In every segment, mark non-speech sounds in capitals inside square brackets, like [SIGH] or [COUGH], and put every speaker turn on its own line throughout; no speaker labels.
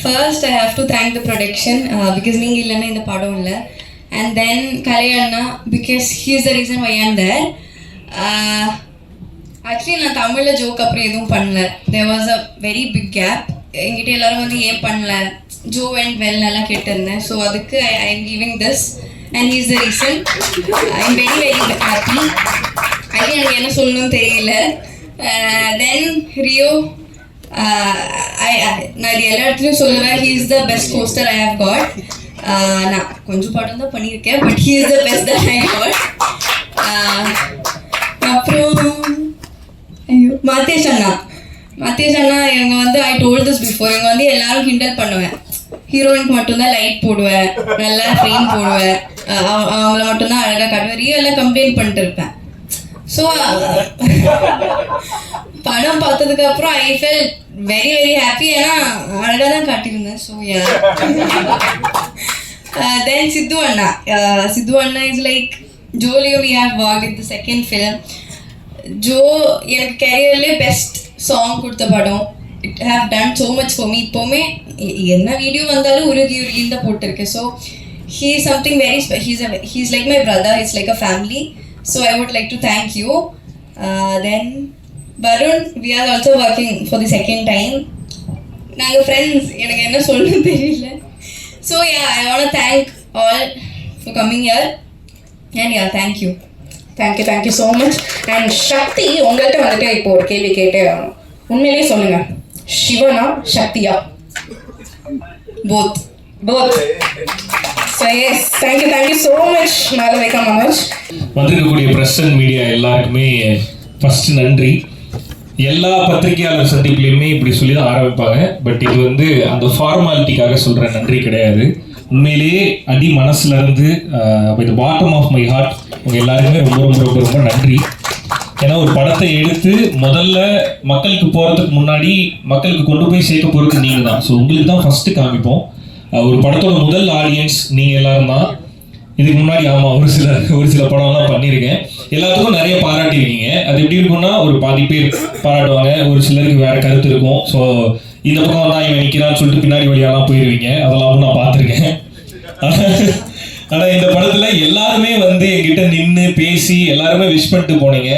First I have to thank the production because நீங்கள் இல்லைன்னா இந்த படம் இல்லை. And then கலையண்ணா because he's the reason why am there actually நான் தமிழில் ஜோக் அப்புறம் எதுவும் பண்ணல. There was a very big gap எங்கிட்ட எல்லாரும் வந்து ஏன் பண்ணல? ஜோ அண்ட் வெல் எல்லாம் கேட்டிருந்தேன். ஸோ அதுக்கு I I giving this and he's the reason I am very very happy அது எனக்கு என்ன சொல்லணும்னு தெரியல. Uh, தென் ரியோ Uh, நான் இது எல்லா இடத்துலையும் சொல்லுவேன் he is the best co-star I have got நான் கொஞ்சம் படம் தான் பண்ணியிருக்கேன் but he is the best that I got அப்புறம் ஐயோ மாத்தேஷ் அண்ணா. மாத்தேஷ் அண்ணா இவங்க வந்து ஐ டோல் திஸ் பிஃபோர் இவங்க வந்து எல்லாரும் கிண்டல் பண்ணுவேன். ஹீரோயினுக்கு மட்டும்தான் லைட் போடுவேன் நல்லா ஃப்ரேம் போடுவேன். அவங்கள மட்டும்தான் அழகாக காட்டுவேன். ரியலாக கம்ப்ளைண்ட் பண்ணிட்டு இருப்பேன். ஸோ படம் பார்த்ததுக்கு அப்புறம் I fell very very happy ஏன்னா அழகாக தான் காட்டியிருந்தேன் ஸோ யா தென் சித்து அண்ணா Uh, சித்து அண்ணா is like ஜோலியோ we have work in the second film Joe எனக்கு கெரியர்லேயே பெஸ்ட் சாங் கொடுத்த படம். It have done so much for me இப்போவுமே எ- என்ன வீடியோ வந்தாலும் உருகி உருகின்னு தான் போட்டிருக்கேன். So he something very he's he's like my brother it's like a family so I would like to thank you then Varun we are also working for the second time நாங்கள் friends எனக்கு என்ன சொல்லணும் தெரியல. So ya I want thank all for coming year and ya thank you
thank you thank you so much and Sakthi உங்கள்கிட்ட வந்துட்டு இப்போ ஒரு கேள்வி கேட்டே வரணும். உண்மையிலேயே சொல்லுங்க. சிவனா சக்தியா
both
both so thank you thank you so much Malavika Manoj
வந்திருக்கக்கூடிய பிரஸ் அண்ட் மீடியா எல்லாருக்குமே ஃபர்ஸ்ட் நன்றி. எல்லா பத்திரிகையாளர் சந்திப்புலையுமே இப்படி சொல்லி தான் ஆரம்பிப்பாங்க. பட் இது வந்து அந்த ஃபார்மாலிட்டிக்காக சொல்கிற நன்றி கிடையாது. உண்மையிலேயே அடி மனசுல இருந்து with bottom of my heart உங்கள் எல்லாருக்குமே ரொம்ப ரொம்ப ரொம்ப ரொம்ப நன்றி. ஏன்னா ஒரு படத்தை எடுத்து முதல்ல மக்களுக்கு போகிறதுக்கு முன்னாடி மக்களுக்கு கொண்டு போய் சேர்க்க போகிறது நீங்கள் தான். ஸோ உங்களுக்கு தான் ஃபஸ்ட்டு காமிப்போம். ஒரு படத்தோட முதல் ஆடியன்ஸ் நீங்கள் எல்லாரும் தான். இதுக்கு முன்னாடி ஆமா ஒரு சில ஒரு சில படம்லாம் பண்ணியிருக்கேன். எல்லாத்துக்கும் நிறைய பாராட்டியிருக்கீங்க. அது எப்படி இருக்கும்னா ஒரு பாதி பேர் பாராட்டுவாங்க ஒரு சிலருக்கு வேற கருத்து இருக்கும். ஸோ இந்த பக்கம் வந்தா இவன் நிற்கிறான்னு சொல்லிட்டு பின்னாடி வழியாலாம் போயிருவீங்க. அதெல்லாம் நான் பார்த்துருக்கேன். [LAUGHS] ஆனா இந்த படத்துல எல்லாருமே வந்து என்கிட்ட நின்று பேசி எல்லாருமே விஷ் பண்ணிட்டு போனீங்க.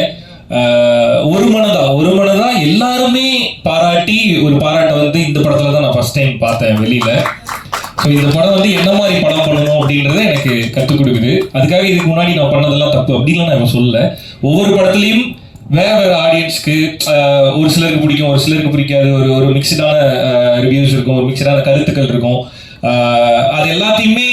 ஒரு மனதா ஒரு மனதா எல்லாருமே பாராட்டி ஒரு பாராட்டை வந்து இந்த படத்துல தான் நான் ஃபர்ஸ்ட் டைம் பார்த்தேன் வெளியில. இந்த படம் வந்து என்ன மாதிரி படம் பண்ணணும் அப்படின்றத எனக்கு கற்றுக் கொடுக்குது. அதுக்காக இதுக்கு முன்னாடி நான் பண்ணதெல்லாம் தப்பு அப்படின்லாம் நான் சொல்லல. ஒவ்வொரு படத்துலையும் வேற வேற ஆடியன்ஸ்க்கு ஒரு சிலருக்கு பிடிக்கும் ஒரு சிலருக்கு பிடிக்காது. ஒரு ஒரு மிக்சடான ரிவ்யூஸ் இருக்கும் ஒரு மிக்சடான கருத்துக்கள் இருக்கும். அது எல்லாத்தையுமே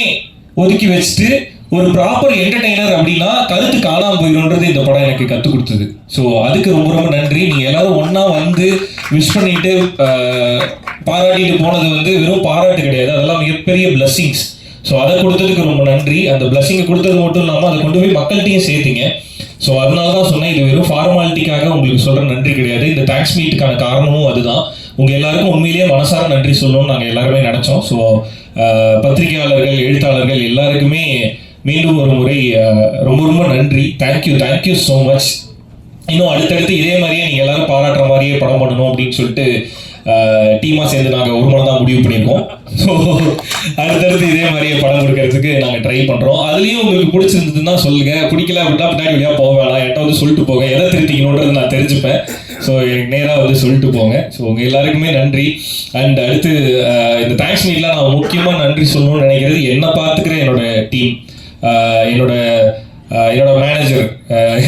ஒதுக்கி வச்சுட்டு ஒரு ப்ராப்பர் என்டர்டெய்னர் அப்படின்னா கருத்து காணாமல் போயிடும்ன்றது இந்த படம் எனக்கு கற்றுக் கொடுத்தது. ஸோ அதுக்கு ரொம்ப ரொம்ப நன்றி. நீங்கள் எல்லாரும் ஒன்றா வந்து விஷ் பண்ணிட்டு பாராட்டிட்டு போனது வந்து வெறும் பாராட்டு கிடையாது. அதெல்லாம் மிகப்பெரிய பிளஸ்ஸிங்ஸ் ஸோ அதை கொடுத்ததுக்கு ரொம்ப நன்றி. அந்த பிளஸ்ஸிங்கை கொடுத்தது மட்டும் இல்லாமல் அதை கொண்டு போய் மக்கள்கிட்டையும் சேர்த்தீங்க. ஸோ அதனால தான் சொன்னேன் இது வெறும் ஃபார்மாலிட்டிக்காக உங்களுக்கு சொல்கிற நன்றி கிடையாது. இந்த தேங்க்ஸ் மீட்டுக்கான காரணமும் அதுதான். உங்கள் எல்லாருக்கும் உண்மையிலேயே மனசார நன்றி சொல்லணும்னு நாங்கள் எல்லாருமே நினச்சோம். ஸோ பத்திரிகையாளர்கள் எழுத்தாளர்கள் எல்லாருக்குமே மீண்டும் ஒரு முறை ரொம்ப ரொம்ப நன்றி. தேங்க்யூ தேங்க்யூ ஸோ மச் இன்னும் அடுத்தடுத்து இதே மாதிரியே நீங்கள் எல்லாரும் பாராட்டுற மாதிரியே படம் பண்ணணும் அப்படின்னு சொல்லிட்டு டீமாக சேர்ந்து நாங்கள் ஒரு மனம் தான் முடிவு பண்ணியிருக்கோம். ஸோ அடுத்தடுத்து இதே மாதிரியே படம் கொடுக்கறதுக்கு நாங்கள் ட்ரை பண்ணுறோம் அதுலேயும் உங்களுக்கு பிடிச்சிருந்ததுன்னா சொல்லுங்கள் பிடிக்கல அப்படின்னா பின்னாடி வழியாக போக வேணாம். என்கிட்ட வந்து சொல்லிட்டு போங்க. எதை திருத்திக்கணுன்றது நான் தெரிஞ்சுப்பேன். ஸோ எனக்கு நேராக வந்து சொல்லிட்டு போங்க. ஸோ உங்கள் எல்லாருக்குமே நன்றி. அண்ட் அடுத்து இந்த தேங்க்ஸ் மீட்லாம் நான் முக்கியமாக நன்றி சொல்லணும்னு நினைக்கிறது என்னை பார்த்துக்கிற என்னோட டீம் என்னோட என்னோட மேனேஜர்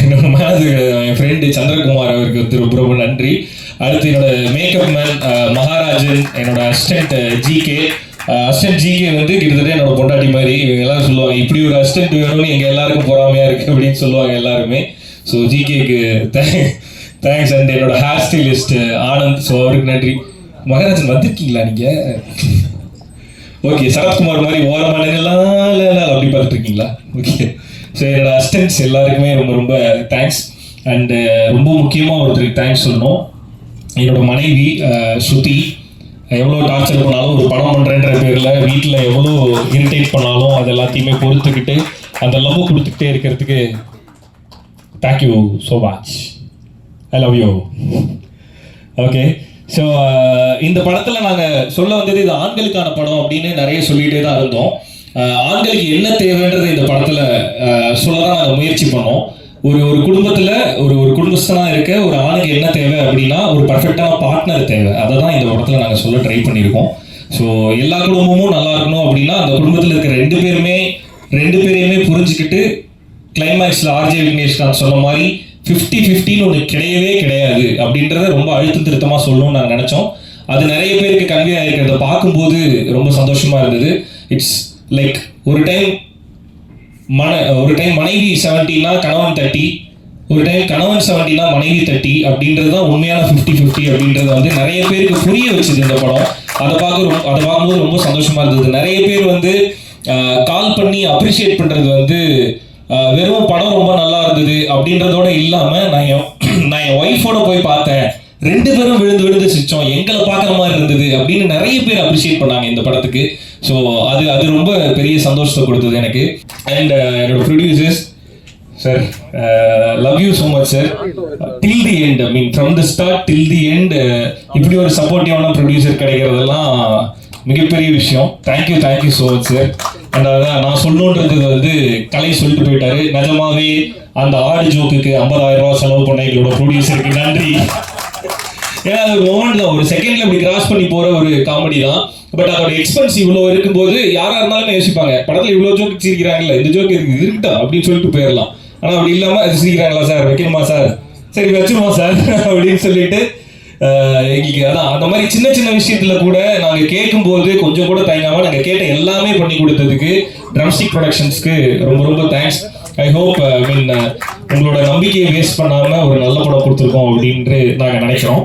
என்னோட மேனேஜர் ஃப்ரெண்டு சந்திரகுமார் அவருக்கு திரு ரொம்ப நன்றி. அடுத்து என்னோட மேக்கப் மேன் மகாராஜன் என்னோட அசிஸ்டன்ட் ஜிகே அசிஸ்டன்ட் ஜிகே வந்து கிட்டத்தட்ட என்னோட பொண்டாட்டி மாதிரி இவங்க எல்லாரும் சொல்லுவாங்க இப்படி ஒரு அசிஸ்டன்ட் வேணும்னு எங்க எல்லாருக்கும் பொறாமையா இருக்கு அப்படின்னு சொல்லுவாங்க எல்லாருமே. ஸோ ஜிகேக்கு தேங்க்ஸ் அண்ட் என்னோட ஹேர் ஸ்டைலிஸ்ட் ஆனந்த். ஸோ அவருக்கு நன்றி. மகாராஜன் வந்திருக்கீங்களா நீங்க? ஓகே சரத்குமார் மாதிரி ஓரமான அப்படி பார்த்துட்டு இருக்கீங்களா? ஓகே ஸோ என்னோட அசிஸ்டன்ட்ஸ் எல்லாருக்குமே ரொம்ப ரொம்ப தேங்க்ஸ் அண்டு uh, ரொம்ப முக்கியமாக ஒருத்தருக்கு தேங்க்ஸ் சொல்லணும். என்னோட மனைவி uh, ஸ்ருதி எவ்வளோ டார்ச்சர் பண்ணாலும் ஒரு படம் பண்ணுறேன்ற பேரில் வீட்டில் எவ்வளோ இரிட்டேட் பண்ணாலும் அது எல்லாத்தையுமே பொறுத்துக்கிட்டு அந்த லவ் கொடுத்துக்கிட்டே இருக்கிறதுக்கு thank you so much I love you okay so இந்த படத்தில் நாங்கள் சொல்ல வந்தது இது ஆண்களுக்கான படம் அப்படின்னு நிறைய சொல்லிகிட்டே தான் இருந்தோம். Uh, ஆண்களுக்கு என்ன தேவைன்றது இந்த படத்தில் சொல்ல தான் நாங்கள் முயற்சி பண்ணோம். ஒரு ஒரு குடும்பத்தில் ஒரு ஒரு குடும்பஸ்தனா இருக்க ஒரு ஆணுக்கு என்ன தேவை அப்படின்னா ஒரு பர்ஃபெக்டான பார்ட்னர் தேவை. அதை தான் இந்த படத்தில் நாங்கள் சொல்ல ட்ரை பண்ணியிருக்கோம். ஸோ எல்லா குடும்பமும் நல்லா இருக்கணும் அப்படின்னா அந்த குடும்பத்தில் இருக்கிற ரெண்டு பேருமே ரெண்டு பேரையுமே புரிஞ்சுக்கிட்டு கிளைமேக்ஸில் ஆர்ஜே விக்னேஷ்காந்த் சொன்ன மாதிரி ஃபிஃப்டி ஃபிஃப்டின்னு ஒன்று கிடையவே கிடையாது அப்படின்றத ரொம்ப அழுத்தம் திருத்தமாக சொல்லணும்னு நாங்கள் நினச்சோம். அது நிறைய பேருக்கு கன்வே ஆகிருக்கிறத பார்க்கும்போது ரொம்ப சந்தோஷமாக இருந்தது. இட்ஸ் லைக் ஒரு டைம் மன ஒரு டைம் மனைவி செவன்ட்டினா கணவன் தேர்ட்டி ஒரு டைம் கணவன் செவன்ட்டினா மனைவி தேர்ட்டி அப்படின்றது தான் உண்மையான ஃபிஃப்டி ஃபிஃப்டி அப்படின்றத வந்து நிறைய பேருக்கு புரிய வச்சுது இந்த படம். அதை பார்க்க ரொம்ப அதை பார்க்கும்போது ரொம்ப சந்தோஷமா இருந்தது. நிறைய பேர் வந்து கால் பண்ணி அப்ரிஷியேட் பண்றது வந்து வெறும் படம் ரொம்ப நல்லா இருந்தது அப்படின்றதோட இல்லாம நான் என் [CLEARS THROAT] நான் என் ஒய்ஃபோட போய் பார்த்தேன். ரெண்டு பேரும் விழுந்து விழுந்து சிரிச்சோம். எங்களை பார்க்குற மாதிரி இருந்தது அப்படின்னு நிறைய பேர் அப்ரிஷியேட் பண்ணாங்க இந்த படத்துக்கு. ஸோ அது அது ரொம்ப பெரிய சந்தோஷத்தை கொடுத்தது எனக்கு. அண்ட் uh, என்னோட producers sir love you so much sir till the end I mean from the start till the end இப்படி ஒரு சப்போர்ட்டிவான ப்ரொடியூசர் கிடைக்கிறதெல்லாம் மிகப்பெரிய விஷயம். Thank you thank you so much sir and அதான் நான் சொல்லணுன்றது வந்து கலை சொல்லிட்டு போயிட்டாரு. நிஜமாவே அந்த ஆடு ஜோக்குக்கு ஐம்பதாயிரம் ரூபா செலவு பண்ண எங்களோட ப்ரொடியூசருக்கு நன்றி. ஏன்னா அது ஒரு மொமெண்ட் தான். ஒரு செகண்ட்ல இப்படி கிராஸ் பண்ணி போற ஒரு காமெடி தான். பட் அதோட எக்ஸ்பென்ஸ் இவ்வளோ இருக்கும்போது யாராக இருந்தாலும் யோசிப்பாங்க படத்தில் இவ்வளோ ஜோக் சிரிக்கிறாங்கல்ல இந்த ஜோக் இருக்கு இருக்கட்டும் அப்படின்னு சொல்லிட்டு போயிடலாம் ஆனால் அப்படி இல்லாமல் அது சிரிக்கிறாங்களா சார்? வைக்கணுமா சார்? சரி வச்சிருமா சார். [LAUGHS] அப்படின்னு சொல்லிட்டு எங்களுக்கு அதான் அந்த மாதிரி சின்ன சின்ன விஷயத்துல கூட நாங்கள் கேட்கும்போது கொஞ்சம் கூட தயங்காமல் நாங்கள் கேட்ட எல்லாமே பண்ணி கொடுத்ததுக்கு ட்ரம்ஸ்டிக் ப்ரொடக்ஷன்ஸ்க்கு ரொம்ப ரொம்ப தேங்க்ஸ் ஐ ஹோப் ஐ மீன் உங்களோட நம்பிக்கையை வேஸ்ட் பண்ணாமல் ஒரு நல்ல படம் கொடுத்துருக்கோம் அப்படின்ட்டு நாங்கள் நினைக்கிறோம்.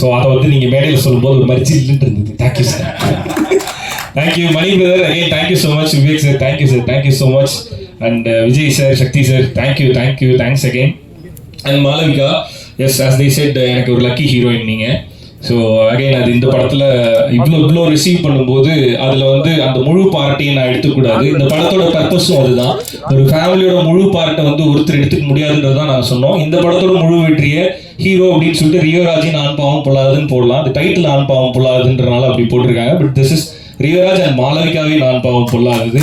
ஸோ அதை வந்து நீங்கள் மேடையில் சொல்லும்போது ஒரு மாதிரி சில்லுன்னு இருந்தது. Thank you sir thank you Mani brother again thank you so much Vivek sir thank you sir thank you so much and Vijay sir Sakthi sir thank you thank you thanks again and Malavika yes as the set எனக்கு ஒரு lucky heroine நீங்கள் so again அது இந்த படத்தில் இவ்வளோ இவ்வளோ receive பண்ணும்போது அதில் வந்து அந்த முழு பார்ட்டையும் நான் எடுத்துக்கூடாது. இந்த படத்தோட பர்பஸும் அதுதான். ஒரு ஃபேமிலியோட முழு பார்ட்டை வந்து ஒருத்தர் எடுத்துக்க முடியாதுன்றது தான் நாங்கள் சொன்னோம். இந்த படத்தோட முழு வெற்றியை ஹீரோ அப்படின்னு சொல்லிட்டு ரியோராஜின் நான் பாவம் பொல்லாதுன்னு போடலாம். அந்த டைட்டில் ஆண் பாவம் பொல்லாதுன்றனால அப்படி போட்டிருக்காங்க. But this is Rio Raj and மாளவிகாவே நான் பாவம் பொல்லாதது.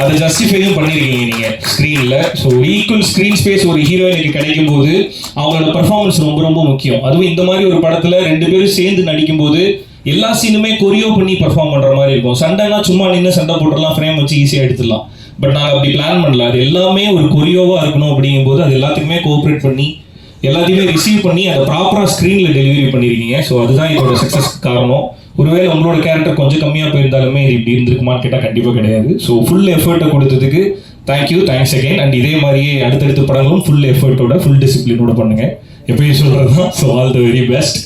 அதை ஜஸ்டிஃபையும் பண்ணியிருக்கீங்க நீங்கள் ஸ்க்ரீனில் ஸோ ஈக்குவல் ஸ்க்ரீன் ஸ்பேஸ் ஒரு ஹீரோயினுக்கு கிடைக்கும் போது அவங்களோட பர்ஃபார்மன்ஸ் ரொம்ப ரொம்ப முக்கியம். அதுவும் இந்த மாதிரி ஒரு படத்தில் ரெண்டு பேரும் சேர்ந்து நடிக்கும்போது எல்லா சீனுமே கொரியோ பண்ணி பர்ஃபார்ம் பண்ணுற மாதிரி இருக்கும். சண்டைனா சும்மா நின்று சண்டை போட்டுடலாம் ஃப்ரேம் வச்சு ஈஸியாக எடுத்துடலாம். பட் நாங்கள் அப்படி பிளான் பண்ணல. அது எல்லாமே ஒரு கொரியோவாக இருக்கணும் அப்படிங்கும்போது அது எல்லாத்துக்குமே கோஆப்ரேட் பண்ணி எல்லாத்தையுமே ரிசீவ் பண்ணி அதை ப்ராப்பராக ஸ்க்ரீனில் டெலிவரி பண்ணியிருக்கீங்க ஸோ அதுதான் இதோட சக்ஸஸ் காரணம். ஒருவேளை உங்களோட கேரக்டர் கொஞ்சம் கம்மியாக போயிருந்தாலுமே இது இப்படி இருந்திருக்குமான்னு கேட்டால் கண்டிப்பாக கிடையாது. ஸோ ஃபுல் எஃபர்ட்டை கொடுத்ததுக்கு தேங்க்யூ தேங்க்ஸ் அகைன் அண்ட் இதே மாதிரியே அடுத்தடுத்த படங்களும் ஃபுல் எஃபர்ட்டோட ஃபுல் டிசிப்ளினோட பண்ணுங்க. எப்பயும் சொல்கிறது தான் so all the very best